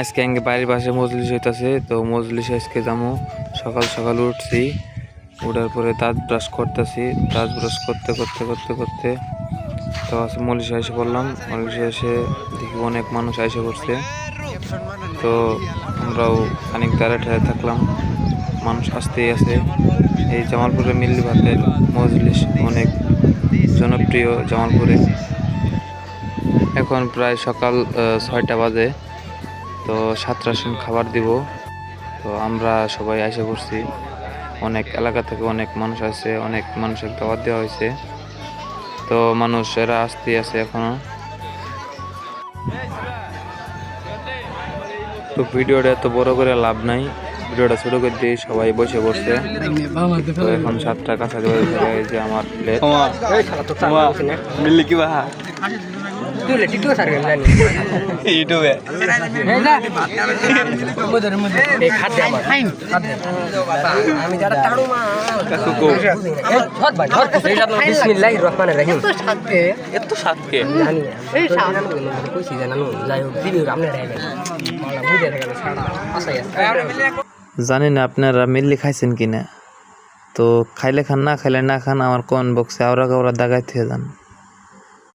আজকে আঙ্গে বাড়ির পাশে মজলিস হইতাছে, তো মজলিস আজকে যাব সকাল সকাল উঠছি, উঠার পরে দাঁত ব্রাশ করতেছি। দাঁত ব্রাশ করতে করতে করতে করতে তো আছে মলিশা এসে পড়লাম। মলিশা এসে দেখি অনেক মানুষ এসে পড়ছে। তো আমরাও খানিক দাঁড়া ঠেড়ে থাকলাম। মানুষ আসতেই আছে। এই জামালপুরের মিল্লি ভাতের মজলিস অনেক জনপ্রিয় জামালপুরে। এখন প্রায় সকাল ছয়টা বাজে। তো সাতটার সময় খাবার দিব। তো আমরা সবাই এসে পড়ছি। অনেক এলাকা থেকে অনেক মানুষ আছে অনেক মানুষের দাওয়াত দেওয়া হয়েছে। তো মানুষ এরা আসতে আছে এখনও। তো ভিডিওটা এত বড় করে লাভ নাই। ভিডিওটা ছোট করে দিয়ে সবাই বসে পড়ছে। তো এখন সাতটা কাছাকাছি বাজে থেকে এই যে আমার প্লেট মিললি কি বাহা ইউটিউবে আমি যারা তাড়ু মা কাকু ধর ভাই ধর বিসমিল্লাহির রহমানির রহিম এত সাতকে জানি এই সামনে কইছি জানানো যাই হোক দিবি আপনি রাখবেন মালা বুঝে গেল সারা আসাই আছে জানি না আপনারা মিল্লি খাইছেন কিনা তো খাইলে খান না খাইলে না খান আমার কমেন্ট বক্সে আওরা কাউরা দাগাই থেকে যান